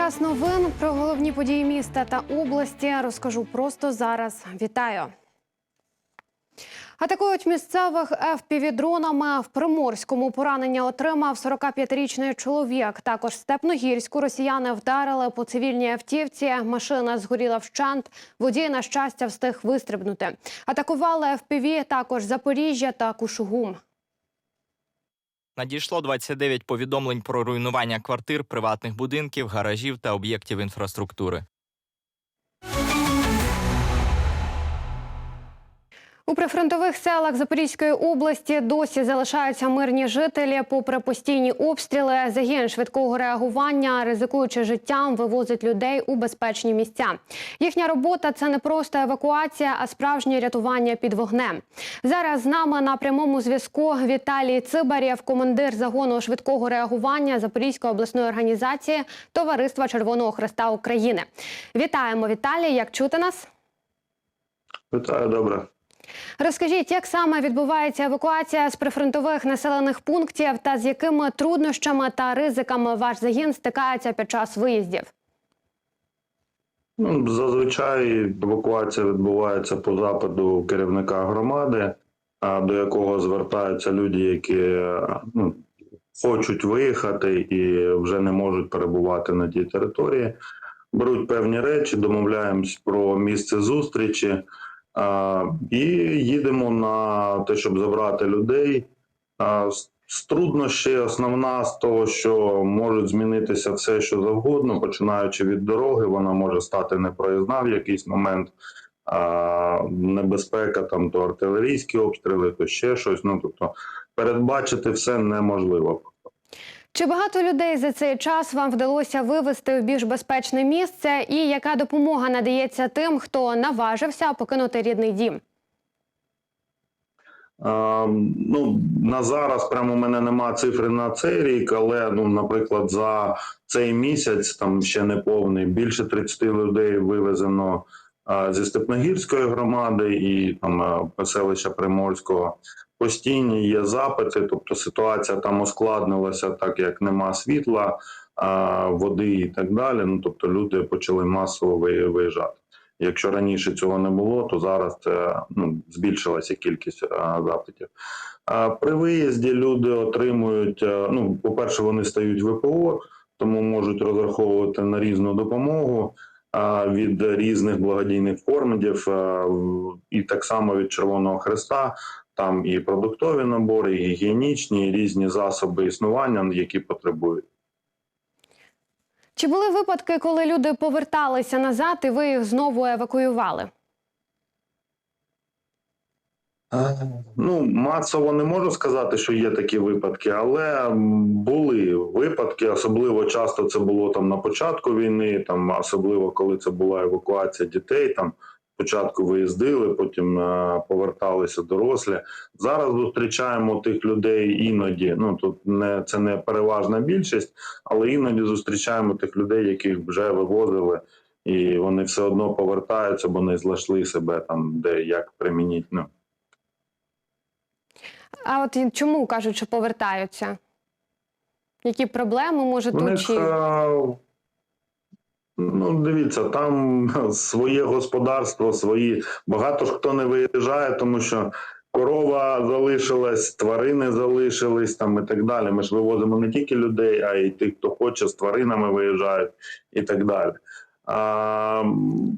Час новин про головні події міста та області розкажу просто зараз. Вітаю. Атакують місцевих ФПВ-дронами. В Приморському поранення отримав 45-річний чоловік. Також Степногірську росіяни вдарили по цивільній автівці. Машина згоріла вщент. Водій, на щастя, встиг вистрибнути. Атакували ФПВ також Запоріжжя та Кушугум. Надійшло 29 повідомлень про руйнування квартир, приватних будинків, гаражів та об'єктів інфраструктури. У прифронтових селах Запорізької області досі залишаються мирні жителі. Попри постійні обстріли, загін швидкого реагування, ризикуючи життям, вивозить людей у безпечні місця. Їхня робота це не просто евакуація, а справжнє рятування під вогнем. Зараз з нами на прямому зв'язку Віталій Цибарєв, командир загону швидкого реагування Запорізької обласної організації Товариства Червоного Хреста України. Вітаємо, Віталій. Як чути нас? Вітаю, добре. Розкажіть, як саме відбувається евакуація з прифронтових населених пунктів та з якими труднощами та ризиками ваш загін стикається під час виїздів? Ну, зазвичай евакуація відбувається по запиту керівника громади, до якого звертаються люди, які ну, хочуть виїхати і вже не можуть перебувати на тій території. Беруть певні речі, домовляємось про місце зустрічі і їдемо на те, щоб забрати людей. З труднощі основна з того, що можуть змінитися все, що завгодно, починаючи від дороги, вона може стати непроїзна в якийсь момент. Небезпека там то артилерійські обстріли, то ще щось. Ну тобто передбачити все неможливо. Чи багато людей за цей час вам вдалося вивезти в більш безпечне місце? І яка допомога надається тим, хто наважився покинути рідний дім? А, ну, на зараз прямо у мене нема цифри на цей рік, але ну, наприклад, за цей місяць там ще не повний. Більше 30 людей вивезено а, зі Степногірської громади і там поселища Приморського. Постійні є запити, тобто ситуація там ускладнилася, так як нема світла, води і так далі. Ну тобто люди почали масово ви- виїжджати. Якщо раніше цього не було, то зараз це ну, збільшилася кількість запитів. При виїзді люди отримують. ну, по-перше, вони стають ВПО, тому можуть розраховувати на різну допомогу від різних благодійних фондів, і так само від Червоного Хреста. Там і продуктові набори, і гігієнічні, і різні засоби існування, які потребують. Чи були випадки, коли люди поверталися назад і ви їх знову евакуювали? Ну, масово не можу сказати, що є такі випадки, але були випадки. Особливо часто це було там на початку війни, там особливо коли це була евакуація дітей. Там спочатку виїздили, потім е, поверталися дорослі. Зараз зустрічаємо тих людей іноді. Ну тут не це не переважна більшість, але іноді зустрічаємо тих людей, яких вже вивозили, і вони все одно повертаються, бо не знайшли себе там, де як примініть. Ну. А от чому кажуть, що повертаються? Які проблеми може тут? Чи... ну, дивіться, там своє господарство, свої. Багато хто не виїжджає, тому що корова залишилась, тварини залишились там і так далі. Ми ж вивозимо не тільки людей, а й тих, хто хоче, з тваринами виїжджають і так далі.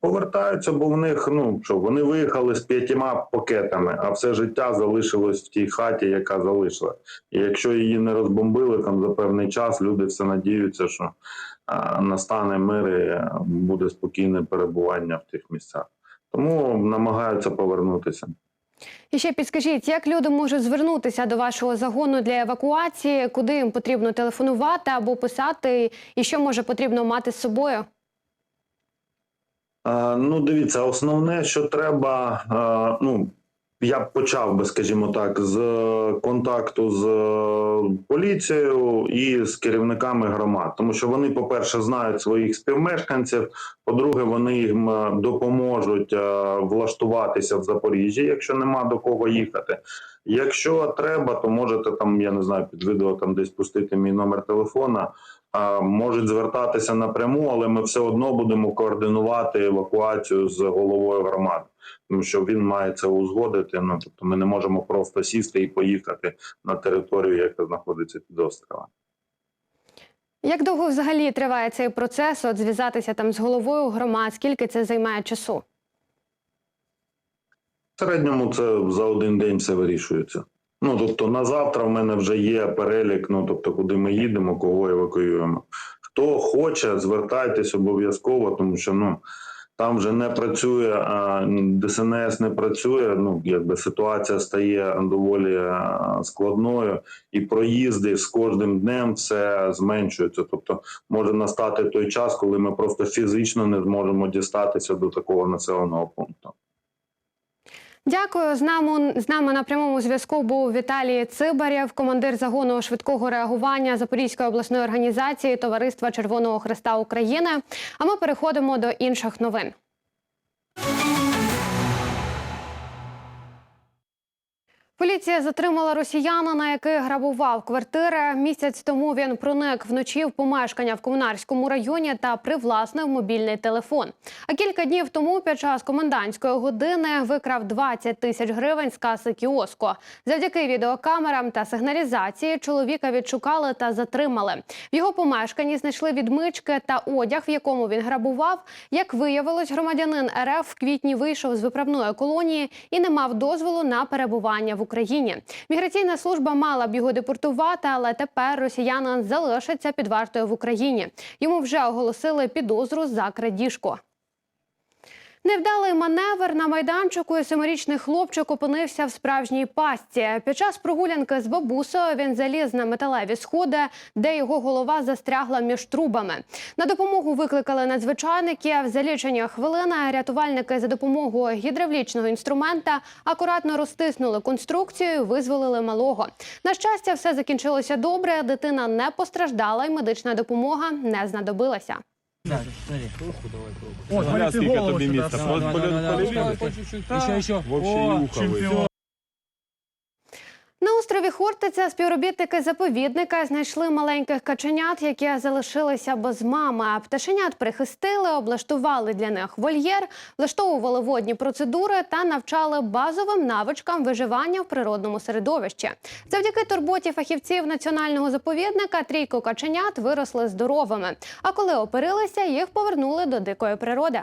Повертаються, бо в них ну що вони виїхали з п'ятьма пакетами, а все життя залишилось в тій хаті, яка залишилась. І якщо її не розбомбили там за певний час, люди все надіються, що а, настане мир і буде спокійне перебування в тих місцях. Тому намагаються повернутися. І ще підскажіть, як люди можуть звернутися до вашого загону для евакуації, куди їм потрібно телефонувати або писати, і що може потрібно мати з собою? Ну, дивіться, основне, що треба, ну, я б почав би, скажімо так, з контакту з е, поліцією і з керівниками громад, тому що вони, по-перше, знають своїх співмешканців. По-друге, вони їм е, допоможуть е, влаштуватися в Запоріжжі, якщо нема до кого їхати. Якщо треба, то можете там, я не знаю, під відео там десь пустити мій номер телефона. Можуть звертатися напряму, але ми все одно будемо координувати евакуацію з головою громади, тому що він має це узгодити. Ну тобто, ми не можемо просто сісти і поїхати на територію, яка знаходиться під островом. Як довго взагалі триває цей процес? От зв'язатися там з головою громад? Скільки це займає часу? В середньому це за один день все вирішується. Ну тобто на завтра в мене вже є перелік. Ну тобто, куди ми їдемо, кого евакуюємо. Хто хоче, звертайтесь обов'язково, тому що ну там вже не працює, а ДСНС не працює. Ну якби ситуація стає доволі складною, і проїзди з кожним днем все зменшується. Тобто може настати той час, коли ми просто фізично не зможемо дістатися до такого населеного пункту. Дякую. З нами, з нами на прямому зв'язку був Віталій Цибарєв, командир загону швидкого реагування Запорізької обласної організації Товариства Червоного Христа України. А ми переходимо до інших новин. Поліція затримала росіянина, який грабував квартири. Місяць тому він проник вночі в помешкання в комунарському районі та привласнив мобільний телефон. А кілька днів тому, під час комендантської години, викрав 20 тисяч гривень з каси кіоску. Завдяки відеокамерам та сигналізації чоловіка відшукали та затримали. В його помешканні знайшли відмички та одяг, в якому він грабував. Як виявилось, громадянин РФ в квітні вийшов з виправної колонії і не мав дозволу на перебування в Україні. Міграційна служба мала б його депортувати, але тепер росіянин залишиться під вартою в Україні. Йому вже оголосили підозру за крадіжку. Невдалий маневр на майданчику і семирічний хлопчик опинився в справжній пастці. Під час прогулянки з бабусею він заліз на металеві сходи, де його голова застрягла між трубами. На допомогу викликали надзвичайників. За лічені хвилини рятувальники за допомогою гідравлічного інструмента акуратно розтиснули конструкцію, визволили малого. На щастя, все закінчилося добре. Дитина не постраждала, і медична допомога не знадобилася. О, смотри, ты голову сюда місця. вставил. Просто Да, да, да, полюбили. по чуть-чуть. Еще, еще. Вообще О, юха чемпион. На острові Хортиця співробітники заповідника знайшли маленьких каченят, які залишилися без мами. Пташенят прихистили, облаштували для них вольєр, влаштовували водні процедури та навчали базовим навичкам виживання в природному середовищі. Завдяки турботі фахівців національного заповідника трійко каченят виросли здоровими. А коли оперилися, їх повернули до дикої природи.